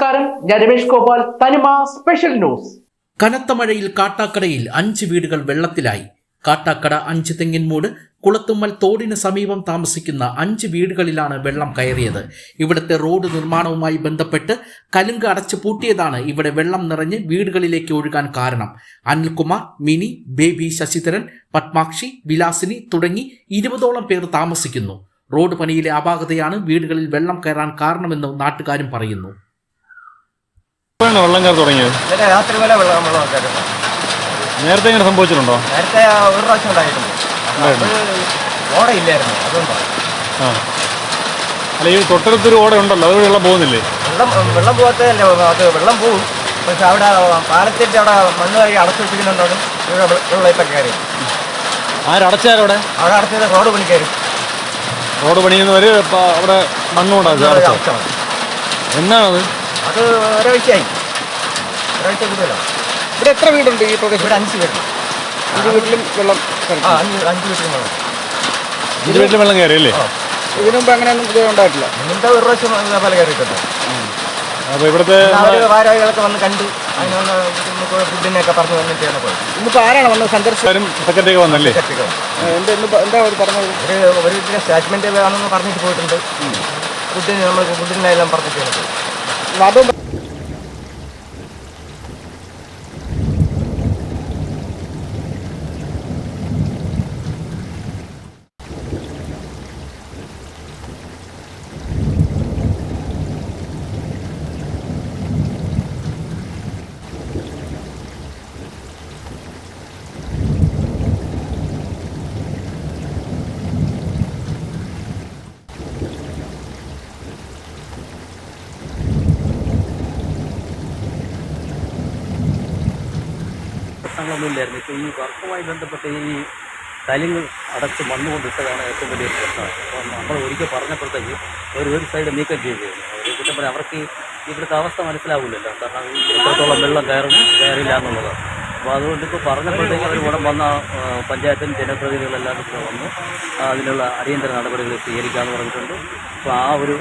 നമസ്കാരം. ഞാൻ രമേഷ് ഗോപാൽ. തനിമ സ്പെഷ്യൽ ന്യൂസ്. കനത്ത മഴയിൽ കാട്ടാക്കടയിൽ അഞ്ച് വീടുകൾ വെള്ളത്തിലായി. കാട്ടാക്കട അഞ്ച് തെങ്ങിൻമൂട് കുളത്തുമ്മൽ തോടിന് സമീപം താമസിക്കുന്ന അഞ്ച് വീടുകളിലാണ് വെള്ളം കയറിയത്. ഇവിടുത്തെ റോഡ് നിർമ്മാണവുമായി ബന്ധപ്പെട്ട് കലുങ്ക് അടച്ചു പൂട്ടിയതാണ് ഇവിടെ വെള്ളം നിറഞ്ഞ് വീടുകളിലേക്ക് ഒഴുകാൻ കാരണം. അനിൽകുമാർ മിനി ബേബി ശശിധരൻ പത്മാക്ഷി വിലാസിനി തുടങ്ങി ഇരുപതോളം പേർ താമസിക്കുന്നു. റോഡ് പണിയിലെ അപാകതയാണ് വീടുകളിൽ വെള്ളം കയറാൻ കാരണമെന്ന് നാട്ടുകാരും പറയുന്നു. എപ്പോഴാണ് വെള്ളം കയറി തുടങ്ങിയത്? ഇന്നലെ രാത്രി വരെ വെള്ളം വെള്ളം നേരത്തെ ഇങ്ങനെ സംഭവിച്ചിട്ടുണ്ടോ? നേരത്തെ ഒരു പ്രാവശ്യം ഉണ്ടായിട്ടുണ്ട്. ഓടയില്ലായിരുന്നു അതുകൊണ്ടാണ് ആ. അല്ല ഈ തൊട്ടടുത്തൊരു ഓട ഉണ്ടല്ലോ അതുവഴി വെള്ളം പോകുന്നില്ലേ? വെള്ളം വെള്ളം പോകാത്തതല്ല അത് വെള്ളം പോകും പക്ഷെ അവിടെ പാലത്തിന്റെ അവിടെ മണ്ണ് കഴുകി അടച്ചു വെച്ചിരിക്കുന്നുണ്ടോ ഇവിടെ കയറി. അവിടെ അടച്ചത് റോഡ് പണിക്കാർ റോഡ് പണിയുന്നവര് അവിടെ മണ്ണുണ്ടാകും അടച്ചത് എന്നാണത്? അത് ഒരാഴ്ചയായി. ഒരാഴ്ച കൂടുതലാണ് ഇവിടെ എത്ര വീടുണ്ട് ഈ പ്രദേശം ഇവിടെ അഞ്ച് വീട് അഞ്ച് വീട്ടിലും വെള്ളം. ആ അഞ്ച് അഞ്ച് വീട്ടിലും വെള്ളം. അഞ്ച് വീട്ടിൽ വെള്ളം കയറി അല്ലേ ആ. ഇതിനു മുമ്പ് അങ്ങനെയൊന്നും ഇതുവരെ ഉണ്ടായിട്ടില്ല. മുന്നത്തെ ഒരു പ്രാവശ്യം പല കയറിയിട്ടുണ്ട്. അപ്പൊ ഇവിടുത്തെ ഭാരവാഹികളൊക്കെ വന്ന് കണ്ട് അതിനുള്ള ഫുഡിനെയൊക്കെ പറഞ്ഞു വന്നിട്ടാണ് പോയത് ഇന്നിപ്പോൾ ആരാണ് വന്നത്? സന്ദർശകരും സെക്രട്ടറി വന്നല്ലേ? എന്താ ഇന്ന് എന്താ അവർ പറഞ്ഞത്? ഒരു ഒരു ഇതിന് സ്റ്റേറ്റ്മെന്റ് വേണമെന്ന് പറഞ്ഞിട്ട് പോയിട്ടുണ്ട്. ഫുഡിന് നമ്മൾ ഫുഡിനെല്ലാം പറഞ്ഞിട്ടാണ് പോയത് Vào. പ്രശ്നങ്ങളൊന്നുമില്ലായിരുന്നു ഇപ്പോൾ ഈ വർക്കുമായി ബന്ധപ്പെട്ട് ഈ കലിങ്ങൾ അടച്ച് മണ്ണ് കൊണ്ടിട്ടതാണ് ഏറ്റവും വലിയ പ്രശ്നം. അപ്പം നമ്മൾ ഒരിക്കൽ പറഞ്ഞപ്പോഴത്തേക്ക് ഒരു ഒരു സൈഡ് നീക്കം ചെയ്തു. ഒരു കുറ്റം പറയാം അവർക്ക് ഇവിടുത്തെ അവസ്ഥ മനസ്സിലാവില്ലല്ലോ കാരണം ഇത്രത്തോളം വെള്ളം കയറും കയറില്ല എന്നുള്ളത്. അപ്പോൾ അതുകൊണ്ട് ഇപ്പോൾ പറഞ്ഞപ്പോഴത്തേക്ക് അവർ ഇവിടെ വന്ന പഞ്ചായത്തിന്റെ പഞ്ചായത്തും ജനപ്രതിനിധികളെല്ലാം കൂടെ വന്ന് അതിനുള്ള അടിയന്തര നടപടികൾ സ്വീകരിക്കാമെന്ന് പറഞ്ഞിട്ടുണ്ട്. അപ്പോൾ ആ ഒരു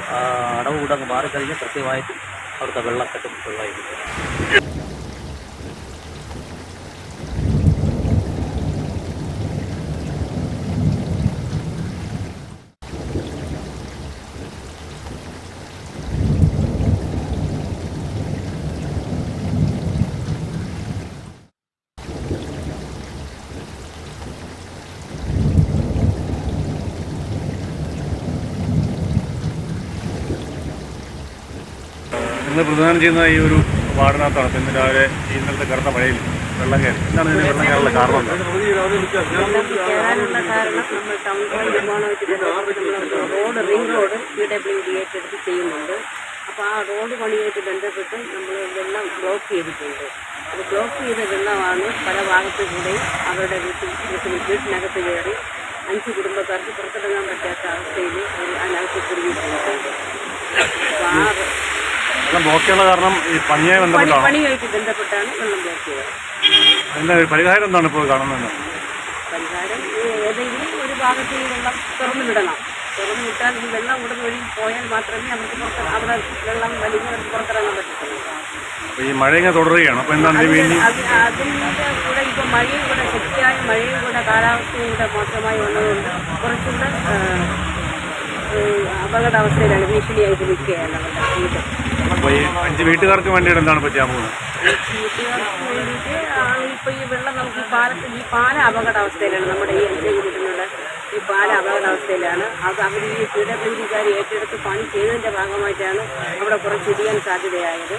അടവ് കൂടെ അങ്ങ് മാറിക്കഴിഞ്ഞാൽ കൃത്യമായിട്ട് അവിടുത്തെ വെള്ളക്കെട്ടും വെള്ളമായിരിക്കും. നിങ്ങൾ പ്രധാനം ചെയ്യുന്ന ഈ ഒരു വാർഡിനകത്താണ് ഇന്ന് രാവിലെ ഈ ഇന്നലത്തെ കറുത്ത മഴയിൽ വെള്ളം കയറി. എന്താണ് ഇതിന് വെള്ളം കയറാനുള്ള കാരണം? കയറാനുള്ള കാരണം അപ്പോൾ ആ റോഡ് പണിയായിട്ട് ബന്ധപ്പെട്ട് നമ്മൾ വെള്ളം ബ്ലോക്ക് ചെയ്തിട്ടുണ്ട്. അത് ബ്ലോക്ക് ചെയ്ത വെള്ളമാണ് പല ഭാഗത്തു കൂടെ അവരുടെ വീട്ടിൽ വീട്ടിൽ വീട്ടിനകത്ത് കയറി അഞ്ച് കുടുംബക്കാർക്ക് പുറത്തിറങ്ങാൻ പറ്റാത്ത അവസ്ഥയിൽ അവർ അതിനകത്ത് കുടുങ്ങിയിട്ടുണ്ട് അപ്പോൾ ആ വെള്ളം ബ്ലോക്കുള്ള കാരണം ഈ പണിയെ പണി ബന്ധപ്പെട്ടാണോ പണിയായിട്ട് ബന്ധപ്പെട്ടാണ് വെള്ളം ബ്ലോക്ക് ചെയ്തത് അതിന്റെ പരിഹാരം എന്താണ് ഇപ്പോൾ കാണുന്നത്? പരിഹാരം ഏതെങ്കിലും ഒരു ഭാഗത്ത് ഈ വെള്ളം തുറന്നു വിടണം തുറന്നു വിട്ടാൽ ഈ വെള്ളം ഇവിടെ വഴി പോയാൽ മാത്രമേ നമുക്ക് പുറത്ത് അവിടെ വെള്ളം വലിഞ്ഞ് അവർക്ക് പുറത്തിറങ്ങാൻ പറ്റത്തുള്ളൂ. ഈ മഴ ഇങ്ങനെ തുടരുകയാണ്. അപ്പൊ എന്താണ് ഇതിന് വേണ്ടി അത് അതിന്റെ കൂടെ ഇപ്പം മഴയും കൂടെ ശക്തിയായ മഴയും കൂടെ കാലാവസ്ഥയും കൂടെ മോശമായി വന്നതുകൊണ്ട് കുറച്ചുകൂടെ ആ, ഏ, അപകടാവസ്ഥയിലാണ് ഭീഷണിയായിട്ട് നിൽക്കുകയാണ് വീട് അപ്പൊ ഈ അഞ്ച് വീട്ടുകാർക്ക് വേണ്ടിയിട്ട് എന്താണ് പറ്റാൻ പോകുന്നത്? ഇപ്പോൾ ഈ വെള്ളം നമുക്ക് ഈ പാലത്തിൽ ഈ പാല അപകടാവസ്ഥയിലാണ് നമ്മുടെ ഈ എന്റെ വീട്ടിലുള്ള ഈ പാല അപകടാവസ്ഥയിലാണ്. അത് അവർ ഈ പി ഡബ്ല്യു ഏറ്റെടുത്ത് പണി ചെയ്തതിന്റെ ഭാഗമായിട്ടാണ് അവിടെ കുറച്ച് ഇടിയാൻ സാധ്യതയായത്.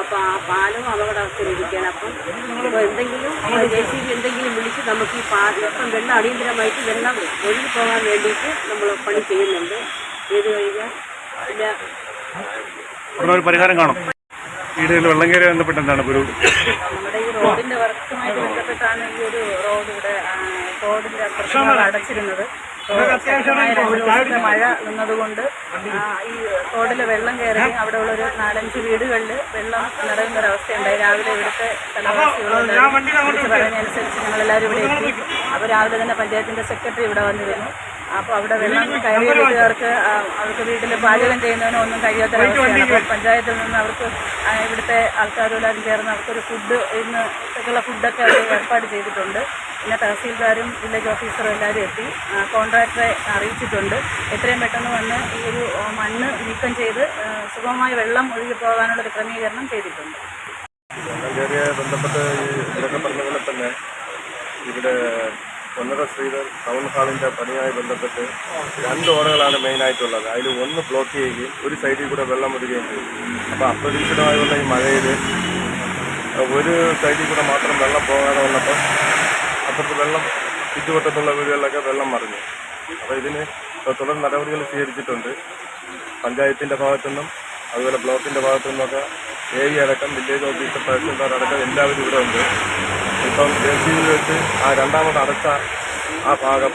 അപ്പോൾ ആ പാലം അപകടാവസ്ഥയിലിരിക്കുകയാണ് അപ്പം ഇപ്പോൾ എന്തെങ്കിലും ജെ സി ബി എന്തെങ്കിലും വിളിച്ച് നമുക്ക് ഈ പാലം ഇപ്പം വെള്ളം അടിയന്തരമായിട്ട് വെള്ളം ഒഴുകി പോകാൻ വേണ്ടിയിട്ട് നമ്മൾ പണി ചെയ്യുന്നുണ്ട്. ചെയ്ത് കഴിഞ്ഞാൽ ഇല്ല. ഉടനെ ഒരു പരിഹാരം കാണും. വീടുകളിൽ വെള്ളം കയറി ബന്ധപ്പെട്ട് എന്താണ് ഒരു റോഡിന്റെ വർക്കുമായിട്ട് ബന്ധപ്പെട്ടാണ് ഈ ഒരു റോഡ് ഇവിടെ റോഡിന്റെ പ്രശ്നങ്ങൾ അടച്ചിരുന്നത്. മഴ നിന്നതുകൊണ്ട് ഈ റോഡിൽ വെള്ളം കയറി അവിടെ ഉള്ള ഒരു നാലഞ്ച് വീടുകളിൽ വെള്ളം നിറയുന്ന ഒരു അവസ്ഥയുണ്ടായി. രാവിലെ ഇവിടുത്തെ സ്ഥലവാസികളോട് പറഞ്ഞതനുസരിച്ച് ഞങ്ങളെല്ലാവരും ഇവിടെ എത്തി. അപ്പോൾ രാവിലെ തന്നെ പഞ്ചായത്തിന്റെ സെക്രട്ടറി ഇവിടെ വന്നിരുന്നു. അപ്പോൾ അവിടെ വെള്ളം കയറി വീട്ടുകാർക്ക് അവർക്ക് വീട്ടിൽ പാചകം ചെയ്യുന്നതിനോ ഒന്നും അപ്പോൾ പഞ്ചായത്തിൽ നിന്ന് അവർക്ക് ഇവിടുത്തെ ആൾക്കാരെല്ലാവരും ചേർന്ന് അവർക്കൊരു ഫുഡ് ഇന്ന് ഉള്ള ഫുഡൊക്കെ അവർ ഏർപ്പാട് ചെയ്തിട്ടുണ്ട്. പിന്നെ തഹസീൽദാരും വില്ലേജ് ഓഫീസറും എല്ലാവരും എത്തി. കോൺട്രാക്ടറെ അറിയിച്ചിട്ടുണ്ട്. എത്രയും പെട്ടെന്ന് വന്ന് ഈ ഒരു മണ്ണ് നീക്കം ചെയ്ത് സുഗമമായ വെള്ളം ഒഴുകി പോകാനുള്ളൊരു ക്രമീകരണം ചെയ്തിട്ടുണ്ട്. ബന്ധപ്പെട്ട് ഈ ഇതൊക്കെ പറഞ്ഞ പോലെ തന്നെ ഇവിടെ ഒന്നര ശ്രീധർ ടൗൺ ഹാളിന്റെ പണിയുമായി ബന്ധപ്പെട്ട് രണ്ട് ഓടകളാണ് മെയിനായിട്ടുള്ളത് അതിൽ ഒന്ന് ബ്ലോക്ക് ചെയ്യുകയും ഒരു സൈഡിൽ കൂടെ വെള്ളം വരികയും ചെയ്യും. അപ്പോൾ അപ്രതീക്ഷിതമായി വന്ന ഈ മഴയിൽ ഒരു സൈഡിൽ കൂടെ മാത്രം വെള്ളം പോകാതെ വന്നപ്പോൾ അപ്പുറത്ത് വെള്ളം ചുറ്റുവട്ടത്തുള്ള വീടുകളിലൊക്കെ വെള്ളം മറിഞ്ഞു. അപ്പോൾ ഇതിന് തുടർ നടപടികൾ സ്വീകരിച്ചിട്ടുണ്ട്. പഞ്ചായത്തിന്റെ ഭാഗത്തുനിന്നും അതുപോലെ ബ്ലോക്കിന്റെ ഭാഗത്തു നിന്നൊക്കെ എ ഇ അടക്കം വില്ലേജ് ഓഫീസർ തഹസിൽദാർ അടക്കം എല്ലാവരും ഇവിടെ ഉണ്ട്. ഇപ്പം ജെ സി ബി വെച്ച് ആ രണ്ടാമത് അടച്ച ആ ഭാഗം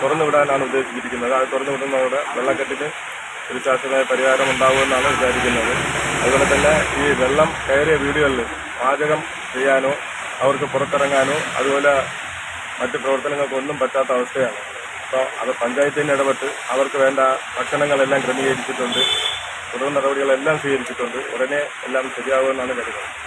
തുറന്നു വിടാനാണ് ഉദ്ദേശിച്ചിരിക്കുന്നത്. അത് തുറന്നു വിടുന്നതോടെ വെള്ളക്കെട്ടിന് ഒരു ശാശ്വതമായ പരിഹാരം ഉണ്ടാകുമെന്നാണ് വിചാരിക്കുന്നത്. അതുപോലെ തന്നെ ഈ വെള്ളം കയറിയ വീടുകളിൽ പാചകം ചെയ്യാനോ അവർക്ക് പുറത്തിറങ്ങാനോ അതുപോലെ മറ്റ് പ്രവർത്തനങ്ങൾക്കൊന്നും പറ്റാത്ത അവസ്ഥയാണ്. അപ്പോൾ അത് പഞ്ചായത്തിന് ഇടപെട്ട് അവർക്ക് വേണ്ട ഭക്ഷണങ്ങളെല്ലാം ക്രമീകരിച്ചിട്ടുണ്ട്. തുടർ നടപടികളെല്ലാം സ്വീകരിച്ചിട്ടുണ്ട്. ഉടനെ എല്ലാം ശരിയാകുമെന്നാണ് കരുതുന്നത്.